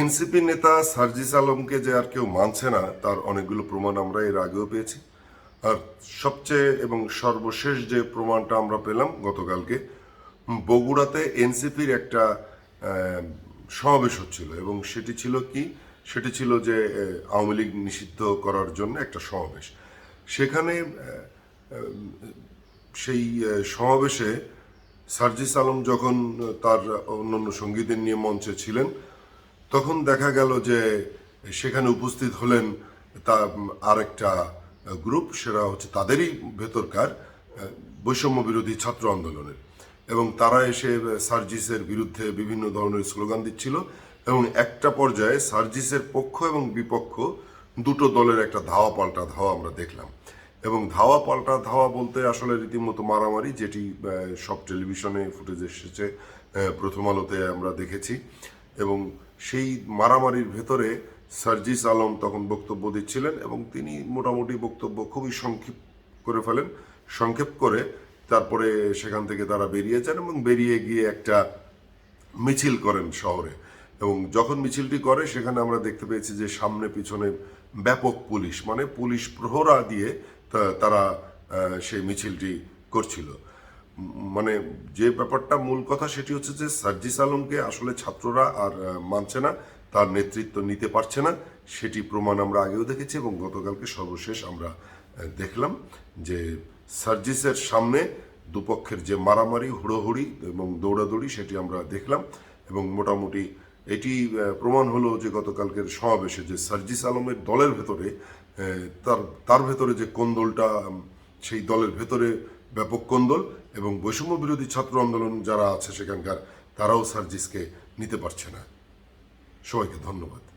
NCP নেতা সার্জিস আলমকে যে আর কেউ মানছে না, তার অনেকগুলো প্রমাণ আমরা এর আগেও পেয়েছি। আর সবচেয়ে এবং সর্বশেষ যে প্রমাণটা আমরা পেলাম গতকালকে, বগুড়াতে এনসিপির একটা সমাবেশ হচ্ছিল এবং সেটি ছিল কি? সেটি ছিল যে আওয়ামী লীগ নিষিদ্ধ করার জন্য একটা সমাবেশ। সেখানে সেই সমাবেশে সার্জিস আলম যখন তার অন্যান্য সঙ্গীদের নিয়ে মঞ্চে ছিলেন তখন দেখা গেল যে সেখানে উপস্থিত হলেন তা আরেকটা গ্রুপ, সেটা হচ্ছে তাদেরই ভেতরকার বৈষম্য বিরোধী ছাত্র আন্দোলনের। এবং তারা এসে সার্জিসের বিরুদ্ধে বিভিন্ন ধরনের স্লোগান দিচ্ছিল এবং একটা পর্যায়ে সার্জিসের পক্ষ এবং বিপক্ষ দুটো দলের একটা ধাওয়া পাল্টা ধাওয়া আমরা দেখলাম। এবং ধাওয়া পাল্টা ধাওয়া বলতে আসলে রীতিমতো মারামারি, যেটি সব টেলিভিশনে ফুটেজ এসেছে প্রথম আলোতে আমরা দেখেছি। এবং সেই মারামারির ভেতরে সার্জিস আলম তখন বক্তব্য দিচ্ছিলেন এবং তিনি মোটামুটি বক্তব্য খুবই সংক্ষেপ করে ফেলেন। সংক্ষেপ করে তারপরে সেখান থেকে তারা বেরিয়ে যান এবং বেরিয়ে গিয়ে একটা মিছিল করেন শহরে। এবং যখন মিছিলটি করে, সেখানে আমরা দেখতে পেয়েছি যে সামনে পিছনে ব্যাপক পুলিশ মানে পুলিশ প্রহরা দিয়ে তারা সেই মিছিলটি করছিল। মানে যে ব্যাপারটা মূল কথা সেটি হচ্ছে যে সার্জিস আলমকে আসলে ছাত্ররা আর মানছে না, তার নেতৃত্ব নিতে পারছে না, সেটি প্রমাণ আমরা আগেও দেখেছি এবং গতকালকে সর্বশেষ আমরা দেখলাম যে সার্জিসের সামনে দুপক্ষের যে মারামারি, হুড়োহুড়ি এবং দৌড়াদৌড়ি সেটি আমরা দেখলাম এবং মোটামুটি এটি প্রমাণ হলো যে গতকালকের সমাবেশে যে সার্জিস আলমের দলের ভেতরে তার তার ভেতরে যে কোন্দলটা সেই দলের ভেতরে ব্যাপক কোন্দল এবং বৈষম্য বিরোধী ছাত্র আন্দোলন যারা আছে সেখানকার, তারাও সার্জিসকে নিতে পারছে না। সবাইকে ধন্যবাদ।